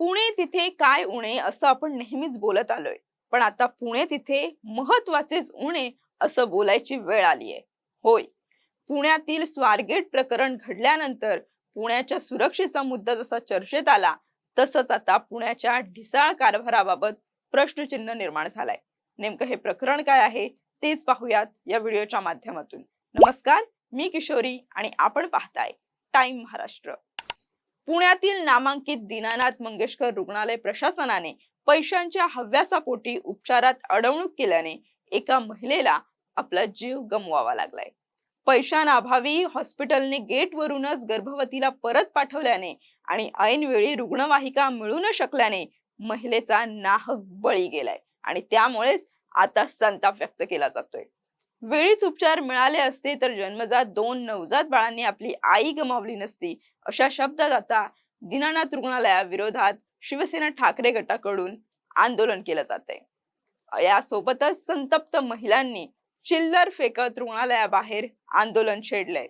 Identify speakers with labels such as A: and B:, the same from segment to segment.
A: पुणे तिथे काय उणे असं आपण नेहमीच बोलत आलोय. पण आता पुणे तिथे महत्वाचेच उणे असं बोलायची वेळ आली आहे होय. पुण्यातील स्वारगेट प्रकरण घडल्यानंतर पुण्याच्या सुरक्षेचा मुद्दा जसा चर्चेत आला तसंच आता पुण्याच्या ढिसाळ कारभाराबाबत प्रश्नचिन्ह निर्माण झालाय. नेमकं हे प्रकरण काय आहे तेच पाहूयात या व्हिडिओच्या माध्यमातून. नमस्कार मी किशोरी आणि आपण पाहताय टाइम महाराष्ट्र. पुण्यातील नामांकित दीनानाथ मंगेशकर रुग्णालय प्रशासनाने पैशांच्या हव्यासापोटी उपचारात अडवणूक केल्याने एका महिलेला आपला जीव गमवावा लागलाय. पैशांअभावी हॉस्पिटलने गेटवरूनच गर्भवतीला परत पाठवल्याने आणि ऐनवेळी रुग्णवाहिका मिळू न शकल्याने महिलेचा नाहक बळी गेलाय आणि त्यामुळेच आता संताप व्यक्त केला जातोय. वेळीच उपचार मिळाले असते तर जन्मजात दोन नवजात बाळांनी आपली आई गमावली नसती. अशा शब्दात आता दीनानाथ रुग्णालयाविरोधात शिवसेना ठाकरे गटाकडून आंदोलन केलं जात आहे यासोबतच संतप्त महिलांनी चिल्लर फेकत रुग्णालयाबाहेर आंदोलन छेडलंय.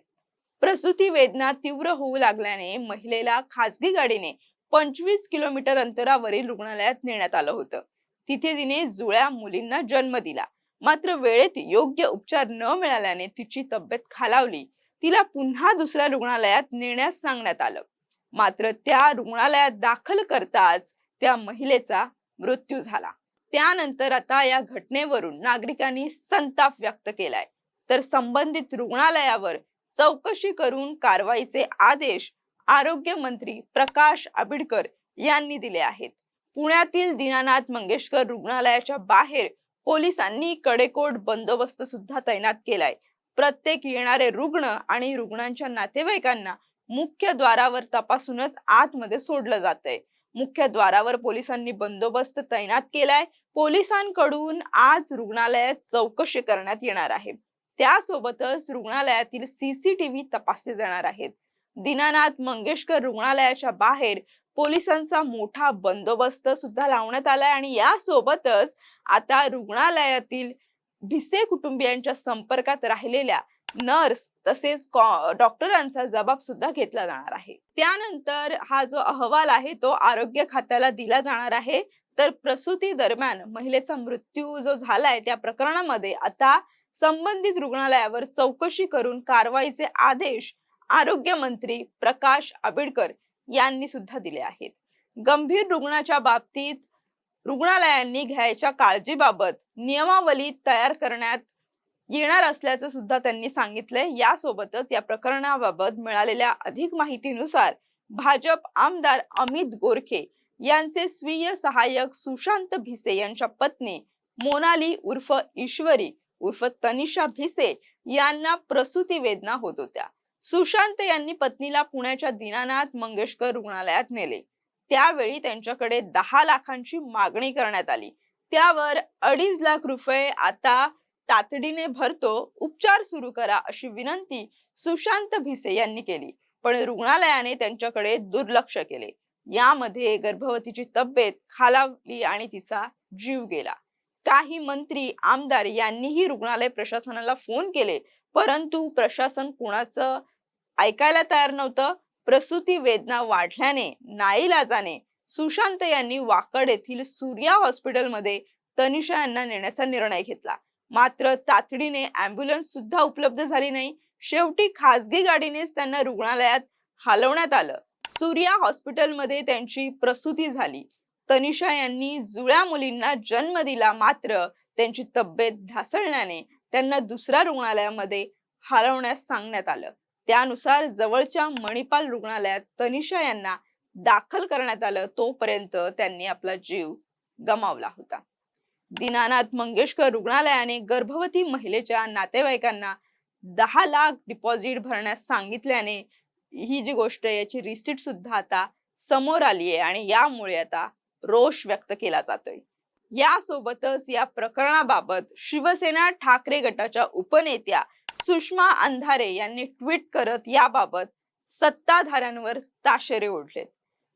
A: प्रसूती वेदना तीव्र होऊ लागल्याने महिलेला खासगी गाडीने पंचवीस किलोमीटर अंतरावरील रुग्णालयात नेण्यात आलं होतं. तिथे तिने जुळ्या मुलींना जन्म दिला. मात्र वेळेत योग्य उपचार न मिळाल्याने तिची तब्येत खालावली. तिला पुन्हा दुसऱ्या रुग्णालयात नेण्यास सांगण्यात आलं. मात्र त्या रुग्णालयात दाखल करताच त्या महिलेचा मृत्यू झाला. त्यानंतर आता या घटनेवरून नागरिकांनी संताप व्यक्त केलाय. तर संबंधित रुग्णालयावर चौकशी करून कारवाईचे आदेश आरोग्य मंत्री प्रकाश आबिडकर यांनी दिले आहेत. पुण्यातील दीनानाथ मंगेशकर रुग्णालयाच्या बाहेर पोलिसांनी कडेकोट बंदोबस्त सुद्धा तैनात केलाय. प्रत्येक येणारे रुग्ण आणि रुग्णांच्या नातेवाईकांना मुख्य द्वारावर तपासूनच आतमध्ये सोडलं जातंय. मुख्य द्वारावर पोलिसांनी बंदोबस्त तैनात केलाय. पोलिसांकडून आज रुग्णालयात चौकशी करण्यात येणार आहे. त्यासोबतच रुग्णालयातील सीसीटीव्ही तपासले जाणार आहेत. दीनानाथ मंगेशकर रुग्णालयाच्या बाहेर पोलिसांचा मोठा बंदोबस्त सुद्धा लावण्यात आलाय आणि यासोबतच आता रुग्णालयातील भिसे कुटुंबियांच्या संपर्कात राहिलेल्या नर्स तसेच डॉक्टरांचा जबाब सुद्धा घेतला जाणार आहे. त्यानंतर हा जो अहवाल आहे तो आरोग्य खात्याला दिला जाणार आहे. तर प्रसूती दरम्यान महिलेचा मृत्यू जो झालाय त्या प्रकरणामध्ये आता संबंधित रुग्णालयावर चौकशी करून कारवाईचे आदेश आरोग्य मंत्री प्रकाश आंबेडकर यांनी सुद्धा दिले आहेत. गंभीर रुग्णाच्या बाबतीत रुग्णालयांनी घ्यायच्या काळजीबाबत नियमावली तयार करण्यात येणार असल्याचं सुद्धा त्यांनी सांगितलंय. यासोबतच या प्रकरणाबाबत मिळालेल्या अधिक माहितीनुसार भाजप आमदार अमित गोरखे यांचे स्वीय सहाय्यक सुशांत भिसे यांच्या पत्नी मोनाली उर्फ ईश्वरी उर्फ तनिषा भिसे यांना प्रसूती वेदना होत होत्या. सुशांत यांनी पत्नीला पुण्याच्या दीनानाथ मंगेशकर रुग्णालयात नेले. त्यावेळी त्यांच्याकडे दहा लाखांची मागणी करण्यात आली. त्यावर अडीच लाख रुपये आता तातडीने भरतो उपचार सुरू करा अशी विनंती सुशांत भिसे यांनी केली. पण रुग्णालयाने त्यांच्याकडे दुर्लक्ष केले. यामध्ये गर्भवतीची तब्येत खालावली आणि तिचा जीव गेला. काही मंत्री आमदार यांनीही रुग्णालय प्रशासनाला फोन केले परंतु प्रशासन कुणाचं ऐकायला तयार नव्हतं. प्रसूती वेदना वाढल्याने नाईलाजाने सुशांत यांनी वाकड येथील सूर्या हॉस्पिटलमध्ये तनिषा यांना नेण्याचा निर्णय घेतला. मात्र तातडीने अँब्युलन्स सुद्धा उपलब्ध झाली नाही. शेवटी खासगी गाडीनेच त्यांना रुग्णालयात हलवण्यात आलं. सूर्या हॉस्पिटलमध्ये त्यांची प्रसूती झाली. तनिषा यांनी जुळ्या मुलींना जन्म दिला मात्र त्यांची तब्येत ढासळल्याने त्यांना दुसऱ्या रुग्णालयामध्ये हलवण्यास सांगण्यात आलं. त्यानुसार जवळच्या मणिपाल रुग्णालयात तनिषा यांना दाखल करण्यात आलं. तोपर्यंत त्यांनी आपला जीव गमावला होता. दीनानाथ मंगेशकर रुग्णालयाने गर्भवती महिलेच्या नातेवाईकांना दहा लाख डिपॉझिट भरण्यास सांगितल्याने ही जी गोष्ट आहे याची रिसिट सुद्धा आता समोर आली आहे आणि यामुळे आता रोष व्यक्त केला जातोय. यासोबतच या प्रकरणाबाबत शिवसेना ठाकरे गटाच्या उपनेत्या सुषमा अंधारे यांनी ट्विट करत याबाबत सत्ताधाऱ्यांवर ताशेरे ओढलेत.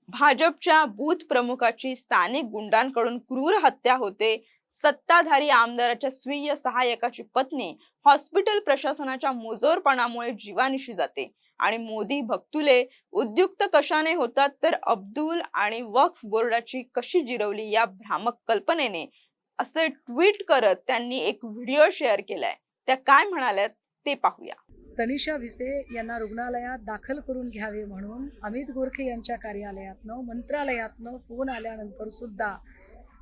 A: भाजपच्या बूथ प्रमुखाची स्थानिक गुंडांकडून क्रूर हत्या होते. सत्ताधारी आमदाराच्या स्वीय सहाय्यकाची पत्नी हॉस्पिटल प्रशासनाच्या मुजोरपणामुळे जीवानिशी जाते. आणि मोदी भक्तुले उद्युक्त कशाने होतात तर अब्दुल आणि वक्फ बोर्डाची कशी जिरवली या भ्रामक कल्पनेने असे ट्विट करत त्यांनी एक व्हिडिओ शेअर केलाय. त्या काय म्हणाल्यात ते पाहूया.
B: तनिषा विसे यांना रुग्णालयात दाखल करून घ्यावे म्हणून अमित गोरखे यांच्या कार्यालयातनं मंत्रालयातनं फोन आल्यानंतर सुद्धा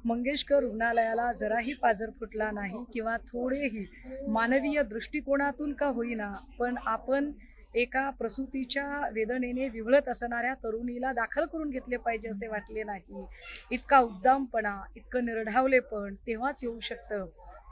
B: मंगेशकर रुग्णालयाला जराही पाजर फुटला नाही किंवा थोडेही मानवीय दृष्टिकोनातून का होईना पण आपण एका प्रसूतीच्या वेदनेने विवळत असणाऱ्या तरुणीला दाखल करून घेतले पाहिजे असे वाटले नाही. इतका उद्दामपणा इतकं निर्ढावलेपण तेव्हाच येऊ शकतं.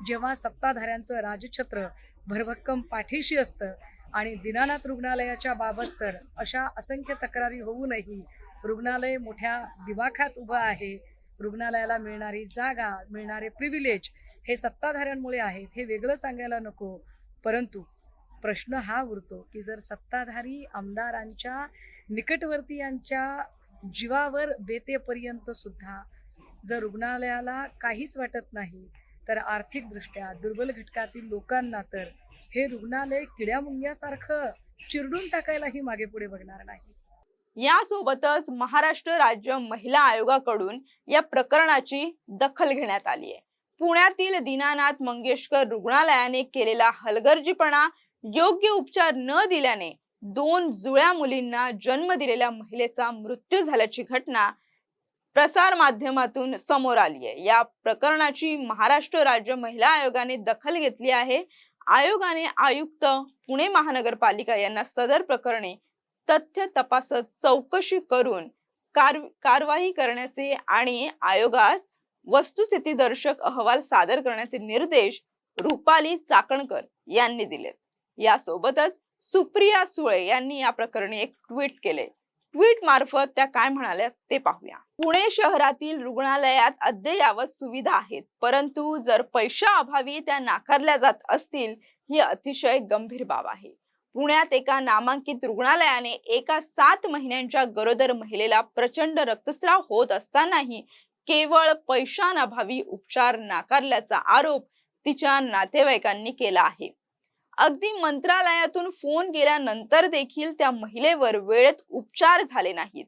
B: जेव्हा सत्ताधाऱ्यांचं राजछत्र भरभक्कम पाठीशी असतं आणि दिनानाथ रुग्णालयाच्या बाबत तर अशा असंख्य तक्रारी होऊनही रुग्णालय मोठ्या दिवाखात उभं आहे. रुग्णालयाला मिळणारी जागा मिळणारे प्रिव्हिलेज हे सत्ताधाऱ्यांमुळे आहेत हे वेगळं सांगायला नको. परंतु प्रश्न हा उरतो की जर सत्ताधारी आमदारांच्या निकटवर्तीयांच्या जीवावर बेतेपर्यंत सुद्धा जर रुग्णालयाला काहीच वाटत नाही तर आर्थिकदृष्ट्या दुर्बल घटकातील लोकांना तर हे रुग्णालय किड्यामुंग्यासारखं चिरडून टाकायलाही मागे पुढे बघणार नाही.
A: यासोबतच महाराष्ट्र राज्य महिला आयोगाकडून या प्रकरणाची दखल घेण्यात आली आहे पुण्यातील दीनानाथ मंगेशकर रुग्णालयाने केलेला हलगर्जीपणा योग्य उपचार न दिल्याने दोन जुळ्या मुलींना जन्म दिलेल्या महिलेचा मृत्यू झाल्याची घटना प्रसार माध्यमातून समोर आली आहे. या प्रकरणाची महाराष्ट्र राज्य महिला आयोगाने दखल घेतली आहे. आयोगाने आयुक्त पुणे महानगरपालिका यांना सदर प्रकरणी तथ्य तपासत चौकशी करून कार कारवाई करण्याचे आणि आयोगास वस्तुस्थितीदर्शक अहवाल सादर करण्याचे निर्देश रुपाली चाकणकर यांनी दिलेत. यासोबतच सुप्रिया सुळे यांनी या प्रकरणी एक ट्विट केले. ट्विट मार्फत त्या काय म्हणाल्या ते पाहूया. पुणे शहरातील रुग्णालयात अद्ययावत सुविधा आहेत परंतु जर पैशाअभावी त्या नाकारल्या जात असतील ही अतिशय गंभीर बाब आहे. पुण्यात एका नामांकित रुग्णालयाने एका सात महिन्यांच्या गरोदर महिलेला प्रचंड रक्तस्राव होत असतानाही केवळ पैशांअभावी उपचार नाकारल्याचा आरोप तिच्या नातेवाईकांनी केला आहे. अगदी मंत्रालयातून फोन गेल्यानंतर देखील त्या महिलेवर वेळेत उपचार झाले नाहीत.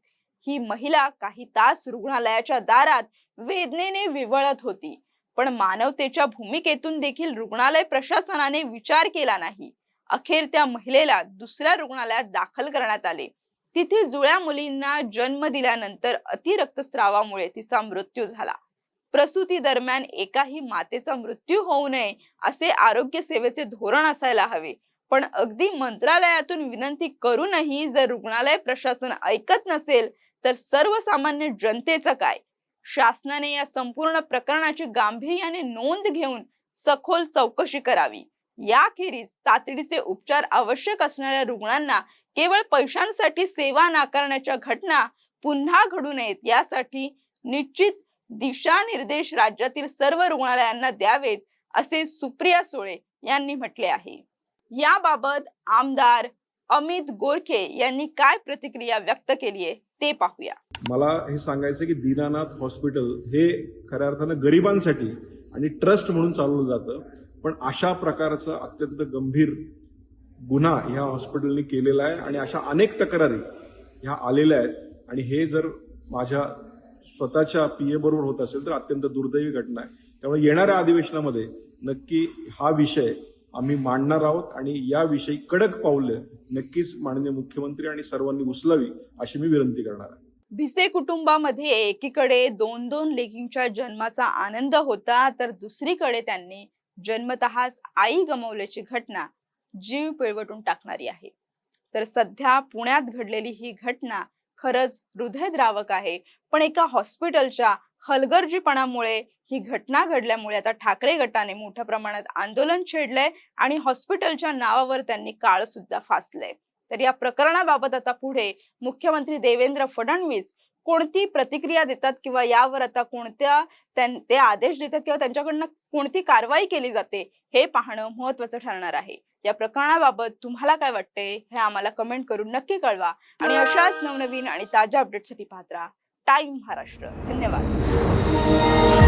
A: ही महिला काही तास रुग्णालयाच्या दारात वेदनेने विवळत होती. पण मानवतेच्या भूमिकेतून देखील रुग्णालय प्रशासनाने विचार केला नाही. अखेर त्या महिलेला दुसऱ्या रुग्णालयात दाखल करण्यात आले. तिथे जुळ्या मुलींना जन्म दिल्यानंतर अतिरक्तस्रावामुळे तिचा मृत्यू झाला. प्रसूती दरम्यान एकाही मातेचा मृत्यू होऊ नये असे आरोग्य सेवेचे धोरण असायला हवे. पण अगदी मंत्रालयातून विनंती करूनही जर रुग्णालय प्रशासन ऐकत नसेल तर सर्वसामान्य जनतेचं काय? शासनाने या संपूर्ण प्रकरणाची गांभीर्याने नोंद घेऊन सखोल चौकशी करावी. याखेरीज तातडीचे उपचार आवश्यक असणाऱ्या रुग्णांना केवळ पैशांसाठी सेवा नाकारण्याच्या घटना पुन्हा घडू नयेत यासाठी निश्चित दिशानिर्देश राज्यातील सर्व रुग्णालयांना द्यावेत असे सुप्रिया सुळे यांनी म्हटले आहे. याबाबत आमदार अमित गोरखे यांनी काय प्रतिक्रिया व्यक्त केली आहे ते पाहूया.
C: मला हे सांगायचं की दीनानाथ हॉस्पिटल हे खऱ्या अर्थानं गरिबांसाठी आणि ट्रस्ट म्हणून चालवलं जातं पण अशा प्रकारचा अत्यंत गंभीर गुन्हा ह्या हॉस्पिटलने केलेला आहे आणि अशा अनेक तक्रारी ह्या आलेल्या आहेत. आणि हे जर माझ्या स्वतःच्या पी ए बरोबर होत असेल तर अत्यंत दुर्दैवी घटना आहे. त्यामुळे येणाऱ्या अधिवेशनामध्ये नक्की हा विषय आम्ही मांडणार आहोत आणि याविषयी कडक पावलं नक्कीच माननीय मुख्यमंत्री आणि सर्वांनी उचलावी अशी मी विनंती करणार आहे.
A: भिसे कुटुंबामध्ये एकीकडे दोन दोन लेकींच्या जन्माचा आनंद होता तर दुसरीकडे त्यांनी जन्मतःच आई गमावल्याची घटना जीव पिळवटून टाकणारी आहे. तर सध्या पुण्यात घडलेली ही घटना खरंच हृदयद्रावक आहे. पण एका हॉस्पिटलच्या हलगर्जीपणामुळे ही घटना घडल्यामुळे आता ठाकरे गटाने मोठ्या प्रमाणात आंदोलन छेडलंय आणि हॉस्पिटलच्या नावावर त्यांनी काळ सुद्धा फासलंय. तर या प्रकरणाबाबत आता पुढे मुख्यमंत्री देवेंद्र फडणवीस कोणती प्रतिक्रिया देतात किंवा यावर आता कोणत्या ते आदेश देतात किंवा त्यांच्याकडनं कोणती कारवाई केली जाते हे पाहणं महत्वाचं ठरणार आहे. या प्रकरणाबाबत तुम्हाला काय वाटते हे आम्हाला कमेंट करून नक्की कळवा. आणि अशाच नवनवीन आणि ताज्या अपडेटसाठी पाहत राहा. टाइम महाराष्ट्र. धन्यवाद.